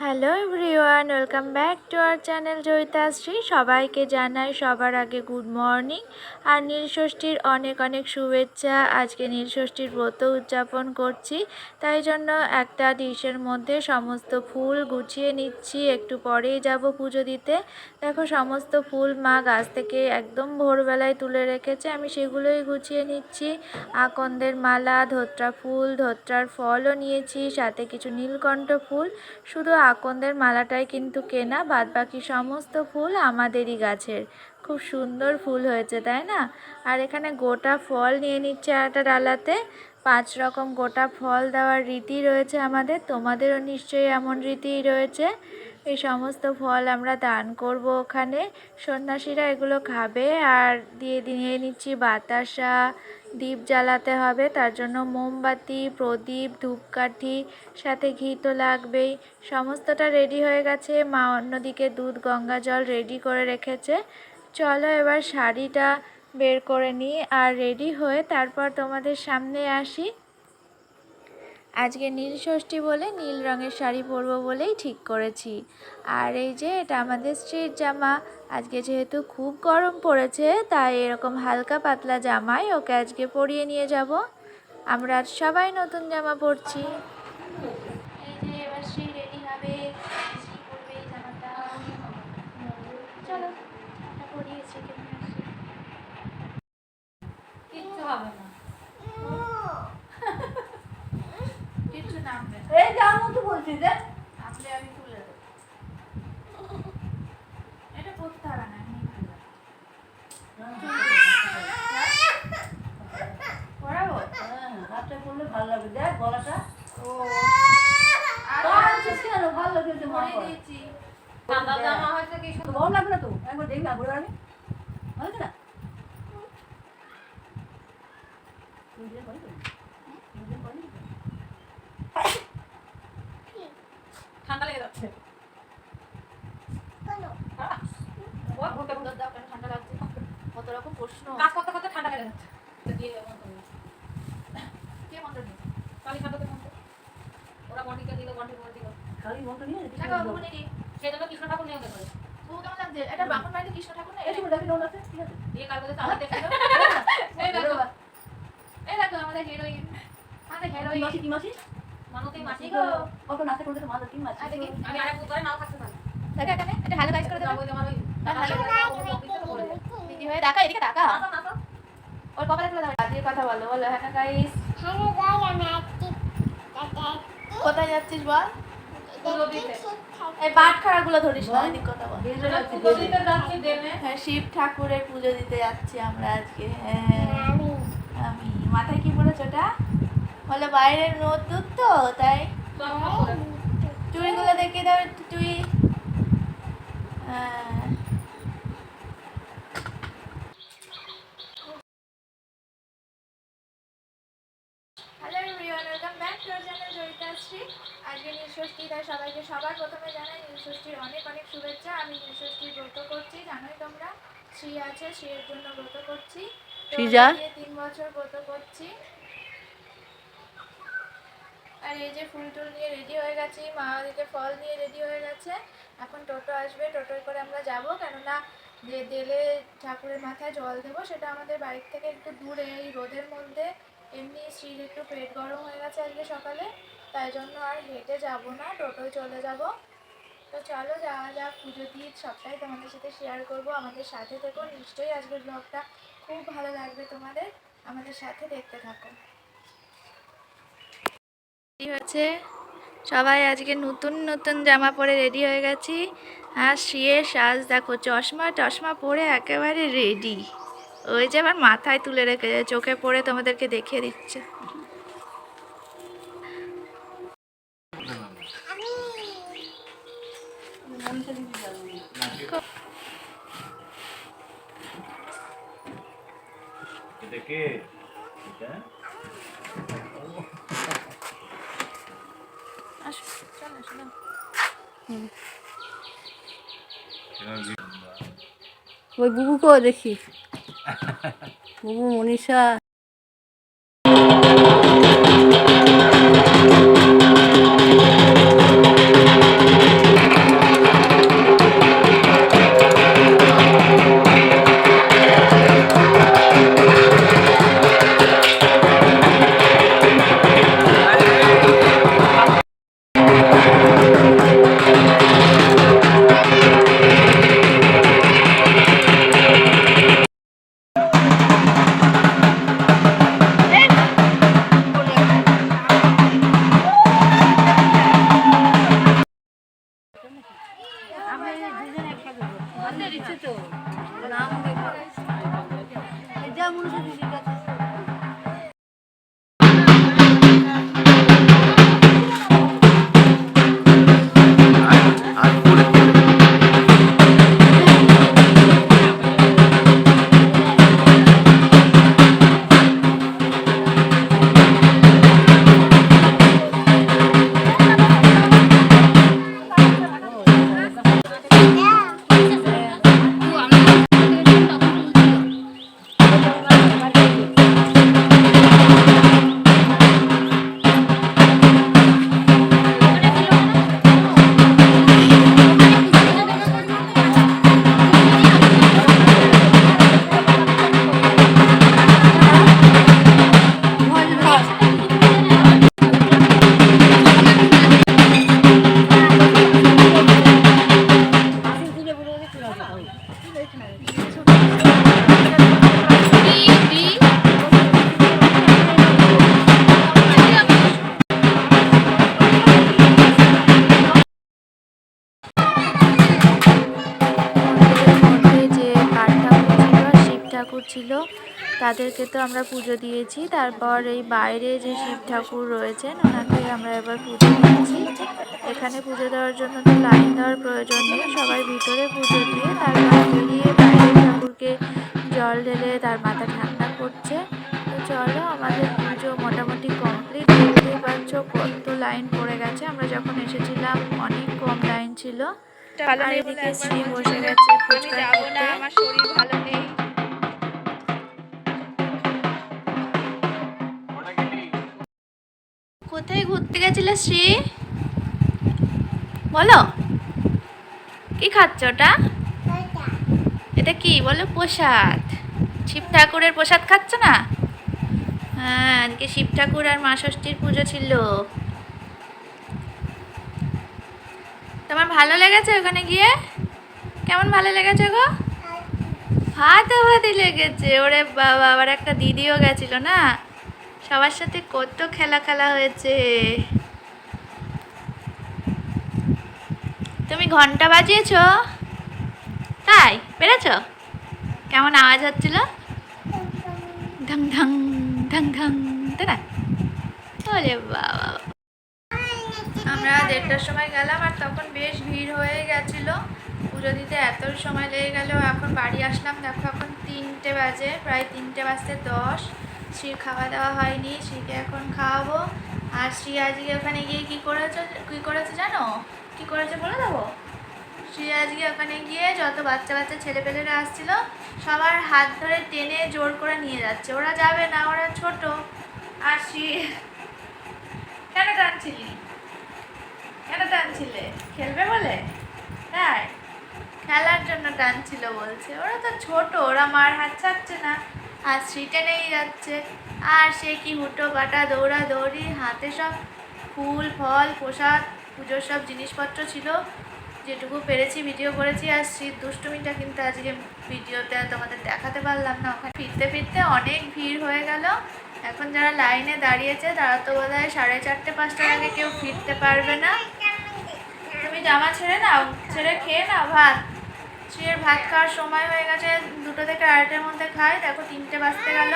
Hello everyone welcome back to our channel Jayitashree সবাইকে জানাই সবার আগে গুড মর্নিং আর নীলষষ্ঠীর অনেক অনেক শুভেচ্ছা। আজকে নীলষষ্ঠীর ব্রত উদযাপন করছি, তাই জন্য একটা ডিশের মধ্যে সমস্ত ফুল গুছিয়ে নিচ্ছি। একটু পরেই যাব পুজো দিতে। দেখো সমস্ত ফুল মা গাছ থেকে একদম ভোরবেলায় তুলে রেখেছে, আমি সেগুলোই গুছিয়ে নিচ্ছি। আকন্দের মালা, ধোত্রা ফুল, ধোত্রার ফলও নিয়েছি, সাথে কিছু নীলকণ্ঠ ফুল। শুধু আকন্দের মালাটাই কিন্তু কেনা বাদ বাকি সমস্ত ফুল আমাদেরই গাছের। খুব সুন্দর ফুল হয়েছে, তাই না? আর এখানে গোটা ফল নিয়ে নিচ্ছে একটা ডালাতে। পাঁচ রকম গোটা ফল দেওয়ার রীতি রয়েছে আমাদের। তোমাদেরও নিশ্চয়ই এমন রীতিই রয়েছে। এই সমস্ত ফল আমরা দান করব ওখানে। সন্ন্যাসীরা এগুলো খাবে আর দিয়ে দিয়ে নিচ্ছি বাতাসা দীপ জ্বালাতে হবে। তার জন্য মোমবাতি, প্রদীপ, ধূপকাঠি, সাথে ঘি তো লাগবেই। সমস্তটা রেডি হয়ে গেছে। মা অন্যদিকে দুধ, গঙ্গা জল রেডি করে রেখেছে। চলো এবার শাড়িটা বের করে নিই। আর রেডি হয়ে তারপর তোমাদের সামনে আসি। আজকে নীল ষষ্ঠী বলে নীল রঙের শাড়ি পরবো বলেই ঠিক করেছি। আর এই যে এটা আমাদের স্ট্রিট জামা, আজকে যেহেতু খুব গরম পড়েছে, তাই এরকম হালকা পাতলা জামাই ওকে আজকে পরিয়ে নিয়ে যাব। আমরা আজ সবাই নতুন জামা পরছি। চলো কিচ্ছু হবে না কিছু নামবে না। এই যা মতো বলছি যে নামলে আমি তুলে দেবো। এটা হবে না লাগে। হ্যাঁ, হাতে করলে ভালো লাগবে। দেখ গলাটা। ও। কেন? ভালো লাগছে তো মনে পরে দিয়েছি। ঠান্ডা কি লাগবে না তো? একবার দেখবি আবার আমি ভালো না বুঝলে বলি তো? বুঝলে বলি তো? ঠান্ডা লেগে যাচ্ছে ঘুরতে দাও কেন ঠান্ডা লাগছে? কত রকম প্রশ্ন। কাজ করতে করতে ঠান্ডা লেগে যাচ্ছে? দিয়ে দেবো মন্ত্র। কে মন্ত্র দিয়েছে? কালী ঠান্ডাতে মন্ত্র। ওরা বন্টিকে দিল, বন্টি বলে দিল। খালি মন্ত্র নিয়ে দেখো ওখানে কি সেই জন্য কৃষ্ণ ঠাকুর নিয়োগ করে। এটা বামন বাড়িতে কৃষ্ণ ঠাকুর না সময় দেখি কেমন আছে ঠিক আছে। দিয়ে কালকে চালাতে এসেছিল। এই দেখো। এই দেখো আমাদের হিরোইন আমাদের কি হিরোইন মাসি কি মাসি? মানতেই মাসি মাসি গো। কত নাচে করতে তো মাঝে তিন মাসি? দেখি আমি আরেক বুধবারে নাও থাকতে পারি। দেখো এখানে এটা করে দেবো। হয়ে এদিকে। ওর কপালে তুলে দাও। কথা বলো বলো হ্যাঁ কোথায় যাচ্ছিস বল? এই বাট ধরিস না এদিক কথা বল। হ্যাঁ শিব ঠাকুরের পুজো দিতে যাচ্ছি আমরা আজকে হ্যাঁ। আমি। মাথায় কি পড়েছ ওটা? বলে বাইরের নতুন তো তাই। পরে। চুড়িগুলো দেখিয়ে দাও চুড়ি। হ্যাঁ। Hello everyone welcome back to channel Jayitashree আজকে নীলষষ্ঠী তাই সবাইকে সবার প্রথমে জানাই নীলষষ্ঠীর অনেক অনেক শুভেচ্ছা। আমি নীলষষ্ঠীর ব্রত করছি জানোই তোমরা শ্রী আছে শ্রীর জন্য ব্রত করছি। তিন বছর ব্রত করছি। আর এই যে ফুল টুল নিয়ে রেডি হয়ে গেছি মা ওদিকে ফল নিয়ে রেডি হয়ে গেছে। এখন টোটো আসবে টোটোয় করে আমরা যাব। কেননা যে দেলে ঠাকুরের মাথায় জল দেবো, সেটা আমাদের বাড়ির থেকে একটু দূরে, এই রোদের মধ্যে। এমনি শ্রীর একটু পেট গরম হয়ে গেছে আজকে সকালে, তাই জন্য আর হেঁটে যাব না, টোটোয় চলে যাব। তো চলো, যাওয়া যাক, পুজো দিয়ে সবটাই তোমাদের সাথে শেয়ার করব। আমাদের সাথে থেকো, নিশ্চয়ই আজকের ব্লগটা খুব ভালো লাগবে তোমাদের। আমাদের সাথে দেখতে থাকো। রেডি হয়েছে। সবাই আজকে নতুন নতুন জামা পরে রেডি হয়ে গেছি। আর শুয়ে সাজ, দেখো চশমা, টশমা পরে একেবারে রেডি। ওই যে আবার মাথায় তুলে রেখে যায়, চোখে পরে তোমাদেরকে দেখিয়ে দিচ্ছে। আসো চলো আসো ওই বুবুকেও দেখি। বুবু মনীষা। ছিল। তাদেরকে তো আমরা পুজো দিয়েছি। তারপর এই বাইরে যে শিব ঠাকুর রয়েছেন ওনাকে আমরা এবার পুজো দিয়েছি এখানে পুজো দেওয়ার জন্য তো লাইন দেওয়ার প্রয়োজন নেই। সবাই ভিতরে পুজো দিয়ে তারপর বেরিয়ে বাইরে ঠাকুরকে জল ঢেলে তার মাথা ঠান্ডা করছে। তো চলো আমাদের পুজো মোটামুটি কমপ্লিট দেখতেই পাচ্ছ কত লাইন পড়ে গেছে। আমরা যখন এসেছিলাম অনেক কম লাইন ছিল। আর এদিকে শ্রী বসে গেছে ফুচকা শ্রী? বলো। কি খাচ্ছ ওটা? এটা কি বলো? প্রসাদ। শিব ঠাকুরের প্রসাদ খাচ্ছ না? হ্যাঁ আজকে শিব ঠাকুর আর মা ষষ্ঠীর পুজো ছিল। তোমার ভালো লেগেছে ওখানে গিয়ে? কেমন ভালো লেগেছে গো? ভাতি লেগেছে। ওরে বাবা, আবার একটা দিদিও গেছিল না? সবার সাথে কত খেলা খেলা হয়েছে। তুমি ঘণ্টা বাজিয়েছো? তাই, পেরেছ? কেমন আওয়াজ হচ্ছিল? ঢং ঢং ঢং ঢং, তাই বাবা। আমরা দেড়টার সময় গেলাম আর তখন বেশ ভিড় হয়ে গেছিল। পুজো দিতে এত সময় লেগে গেল, এখন বাড়ি আসলাম। দেখো, এখন তিনটে বাজে, প্রায় তিনটে বাজতে দশ। শ্রী খাওয়া দাওয়া হয়নি, শ্রীকে এখন খাওয়াবো। আর শ্রী আজকে ওখানে গিয়ে কী করেছে কী করেছে জানো? কী করেছে বলে দেবো? শ্রী আজকে ওখানে গিয়ে যত বাচ্চা বাচ্চা ছেলেপেলেরা আসছিল, সবার হাত ধরে টেনে জোর করে নিয়ে যাচ্ছে। ওরা যাবে না, ওরা ছোট। আর শ্রী কেন টানছিলি? কেন টানছিলে? খেলবে বলে? তাই? খেলার জন্য টানছিল বলছে। ওরা তো ছোট, ওরা মার হাত ছাড়ছে না। আর শ্রীটে নেই যাচ্ছে। আর সে কি হুটো কাটা দৌড়া দৌড়ি হাতে সব ফুল, ফল, প্রসাদ পুজোর সব জিনিসপত্র ছিল, যেটুকু পেরেছি, ভিডিও করেছি, আর শ্রীর দুষ্টুমিটা কিন্তু আজকে ভিডিওতে তোমাদের দেখাতে পারলাম না। ওখানে ফিরতে ফিরতে অনেক ভিড় হয়ে গেল। এখন যারা লাইনে দাঁড়িয়েছে, তারা তো বোধ হয় সাড়ে চারটে, পাঁচটার আগে কেউ ফিরতে পারবে না। তুমি জামা ছেড়ে নাও, ছেড়ে খেয়ে নাও ভাত। শ্রীর ভাত খাওয়ার সময় হয়ে গেছে, দুটো থেকে আড়াইটার মধ্যে খাই। দেখো তিনটে বাজতে গেল।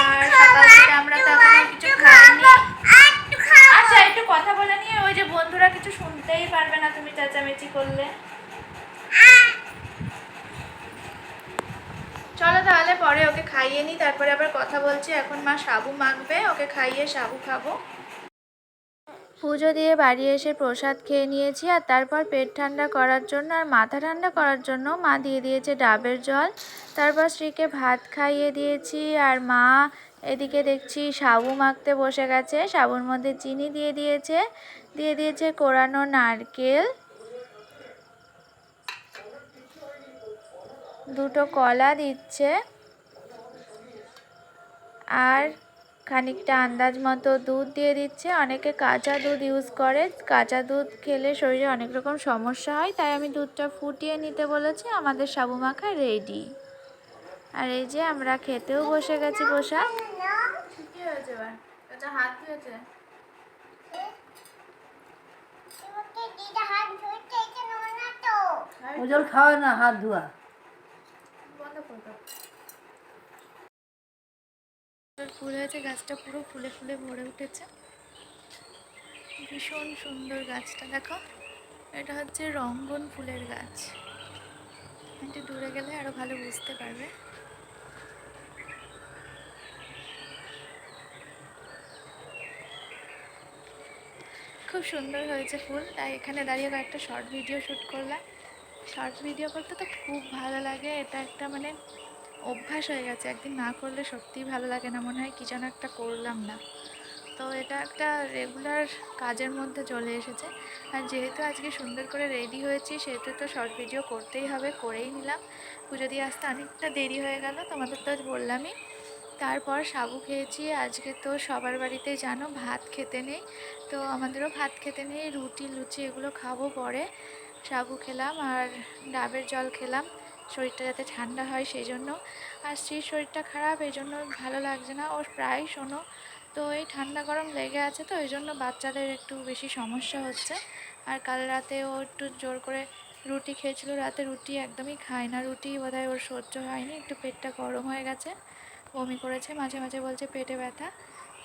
আর সকাল থেকে আমরা তো এখনও কিছু খাইনি। আচ্ছা একটু কথা বলে নিয়ে ওই যে বন্ধুরা কিছু শুনতেই পারবে না তুমি চেঁচামেচি করলে। চলো তাহলে পরে ওকে খাইয়ে নিই তারপরে আবার কথা বলছি। এখন মা সাবু মাখবে, ওকে খাইয়ে সাবু খাব। পুজো দিয়ে বাড়ি এসে প্রসাদ খেয়ে নিয়েছি, আর তারপর পেট ঠান্ডা করার জন্য আর মাথা ঠান্ডা করার জন্য মা দিয়ে দিয়েছে ডাবের জল। তারপর স্ত্রীকে ভাত খাইয়ে দিয়েছি, আর মা এদিকে দেখছি সাবু মাখতে বসে গেছে। সাবুর মধ্যে চিনি দিয়ে দিয়েছে। দিয়ে দিয়েছে কোরানো নারকেল। দুটো কলা দিচ্ছে। আর খানিকটা আন্দাজ মতো দুধ দিয়ে দিচ্ছে। অনেকে কাঁচা দুধ ইউজ করে। কাঁচা দুধ খেলে শরীরে অনেক রকম সমস্যা হয়, তাই আমি দুধটা ফুটিয়ে নিতে বলেছি। আমাদের সাবু মাখা রেডি আর এই যে আমরা খেতেও বসে গেছি বসা হয়েছে এবার? এটা হাত ধুয়েছে ও জল খাওয়ায় না হাত ধোয়া। বন্ধ করে ফুল হয়েছে গাছটা পুরো ফুলে ফুলে ভরে উঠেছে। ভীষণ সুন্দর গাছটা দেখো। এটা হচ্ছে রঙ্গন ফুলের গাছ। একটু দূরে গেলে আরও ভালো বুঝতে পারবে। খুব সুন্দর হয়েছে ফুল। তাই এখানে দাঁড়িয়ে কয়েকটা শর্ট ভিডিও শ্যুট করলাম। শর্ট ভিডিও করতে তো খুব ভালো লাগে। এটা একটা মানে অভ্যাস হয়ে গেছে। একদিন না করলে সত্যিই ভালো লাগে না। মনে হয় কী যেন একটা করলাম না। তো এটা একটা রেগুলার কাজের মধ্যে চলে এসেছে। আর যেহেতু আজকে সুন্দর করে রেডি হয়েছি, সেহেতু তো শর্ট ভিডিও করতেই হবে। করেই নিলাম। পুজো দিয়ে আসতে অনেকটা দেরি হয়ে গেল। তোমাদের তো বললামই। তারপর সাবু খেয়েছি। আজকে তো সবার বাড়িতে জানো ভাত খেতে নেই। তো আমাদেরও ভাত খেতে নেই, রুটি, লুচি এগুলো খাব পরে। সাবু খেলাম আর ডাবের জল খেলাম। শরীরটা যাতে ঠান্ডা হয় সেই জন্য আর স্ত্রীর শরীরটা খারাপ এই জন্য ভালো লাগছে না। ওর প্রায় শোনো। তো এই ঠান্ডা গরম লেগে আছে তো ওই জন্য বাচ্চাদের একটু বেশি সমস্যা হচ্ছে। আর কাল রাতে ও একটু জোর করে রুটি খেয়েছিল, রাতে রুটি একদমই খায় না। রুটি বোধহয় ওর সহ্য হয়নি, একটু পেটটা গরম হয়ে গেছে। বমি করেছে, মাঝে মাঝে বলছে পেটে ব্যথা।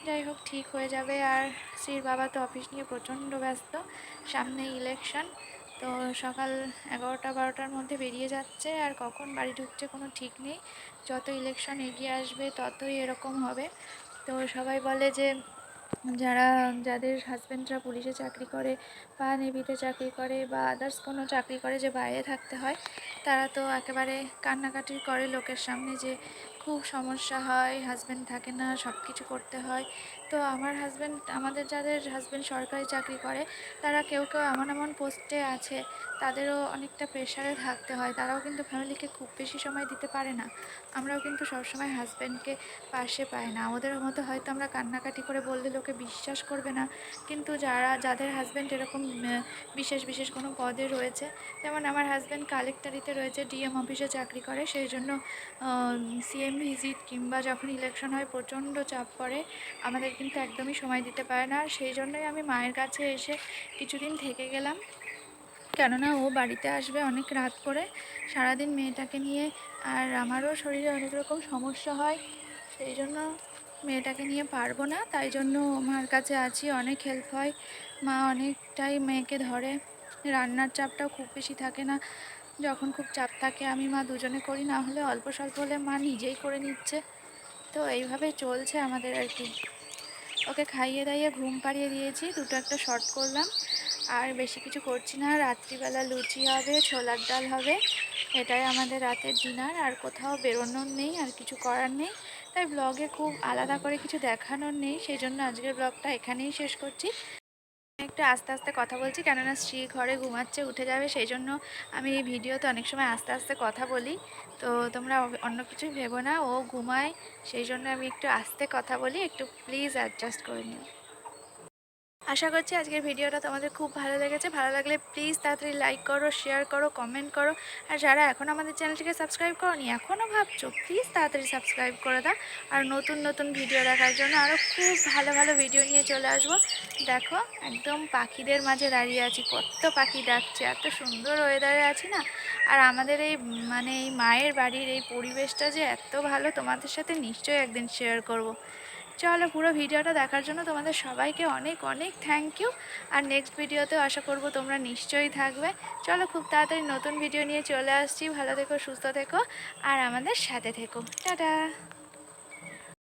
যাই হোক, ঠিক হয়ে যাবে। আর শ্রীর বাবা তো অফিস নিয়ে প্রচণ্ড ব্যস্ত। সামনে ইলেকশন তো সকাল এগারোটা, বারোটার মধ্যে বেরিয়ে যাচ্ছে। আর কখন বাড়ি ঢুকছে কোনো ঠিক নেই। যত ইলেকশন এগিয়ে আসবে, ততই এরকম হবে। তো সবাই বলে যে, যারা, যাদের হাজব্যান্ডরা পুলিশে চাকরি করে বা নেভিতে চাকরি করে বা আদার্স কোনো চাকরি করে যে বাইরে থাকতে হয়, তারা তো একেবারে কান্নাকাটি করে লোকের সামনে যে খুব সমস্যা হয় হাজব্যান্ড থাকে না সব কিছু করতে হয়। তো আমার হাজব্যান্ড আমাদের যাদের হাজব্যান্ড সরকারি চাকরি করে, তারা কেউ কেউ এমন এমন পোস্টে আছে, তাদেরও অনেকটা প্রেশারে থাকতে হয়। তারাও কিন্তু ফ্যামিলিকে খুব বেশি সময় দিতে পারে না। আমরাও কিন্তু সবসময় হাজব্যান্ডকে পাশে পাই না। ওদের মতো হয়তো আমরা কান্নাকাটি করে বললে লোকে বিশ্বাস করবে না। কিন্তু যারা, যাদের হাজব্যান্ড এরকম বিশেষ বিশেষ কোনো পদে রয়েছে। যেমন আমার হাজব্যান্ড কালেক্টারিতে রয়েছে ডিএম অফিসে চাকরি করে, সেই জন্য সিএম ভিজিট কিংবা যখন ইলেকশন হয়, প্রচণ্ড চাপ পড়ে। আমাদের কিন্তু একদমই সময় দিতে পারে না। সেই জন্যই আমি মায়ের কাছে এসে কিছুদিন থেকে গেলাম। কেননা ও বাড়িতে আসবে অনেক রাত করে। সারাদিন মেয়েটাকে নিয়ে আর আমারও শরীরে অনেক রকম সমস্যা হয়। সেই জন্য মেয়েটাকে নিয়ে পারব না, তাই জন্য মার কাছে আছি। অনেক হেল্প হয়। মা অনেকটাই মেয়েকে ধরে। রান্নার চাপটাও খুব বেশি থাকে না। যখন খুব চাপ থাকে, আমি মা দুজনে করি, না হলে অল্প স্বল্প হলে মা নিজেই করে নিচ্ছে। তো এইভাবে চলছে আমাদের আর কি। ওকে খাইয়ে দাইয়ে ঘুম পাড়িয়ে দিয়েছি, দুটো একটা শর্ট করলাম। আর বেশি কিছু করছি না। রাত্রিবেলা লুচি হবে, ছোলার ডাল হবে। এটাই আমাদের রাতের ডিনার আর কোথাও বেরোনোর নেই, আর কিছু করার নেই। তাই ব্লগে খুব আলাদা করে কিছু দেখানোর নেই সেই জন্য আজকের ব্লগটা এখানেই শেষ করছি। একটু আস্তে আস্তে কথা বলছি, কেননা স্ত্রী ঘরে ঘুমাচ্ছে, উঠে যাবে সেই জন্য আমি এই ভিডিওতে অনেক সময় আস্তে আস্তে কথা বলি। তো তোমরা অন্য কিছুই ভেবো না, ও ঘুমায় সেই জন্য আমি একটু আস্তে কথা বলি, একটু প্লিজ অ্যাডজাস্ট করে নিও। আশা করছি আজকের ভিডিওটা তোমাদের খুব ভালো লেগেছে। ভালো লাগলে প্লিজ তাড়াতাড়ি লাইক করো শেয়ার করো কমেন্ট করো। আর যারা এখন আমাদের চ্যানেলটিকে সাবস্ক্রাইব করোনি এখনও ভাবছ প্লিজ তাড়াতাড়ি সাবস্ক্রাইব করে দাও। আর নতুন নতুন ভিডিও দেখার জন্য আরও খুব ভালো ভালো ভিডিও নিয়ে চলে আসব। দেখো, একদম পাখিদের মাঝে দাঁড়িয়ে আছি, কত পাখি ডাকছে, এত সুন্দর ওয়েদারে আছি না? আর আমাদের এই মানে এই মায়ের বাড়ির এই পরিবেশটা যে এত ভালো, তোমাদের সাথে নিশ্চয়ই একদিন শেয়ার করব। চলো পুরো ভিডিওটা দেখার জন্য তোমাদের সবাইকে অনেক অনেক থ্যাংক ইউ আর নেক্সট ভিডিওতেও আশা করব তোমরা নিশ্চয়ই থাকবে। চলো খুব তাড়াতাড়ি নতুন ভিডিও নিয়ে চলে আসছি। ভালো থেকো, সুস্থ থেকো। আর আমাদের সাথে থেকো। টাটা।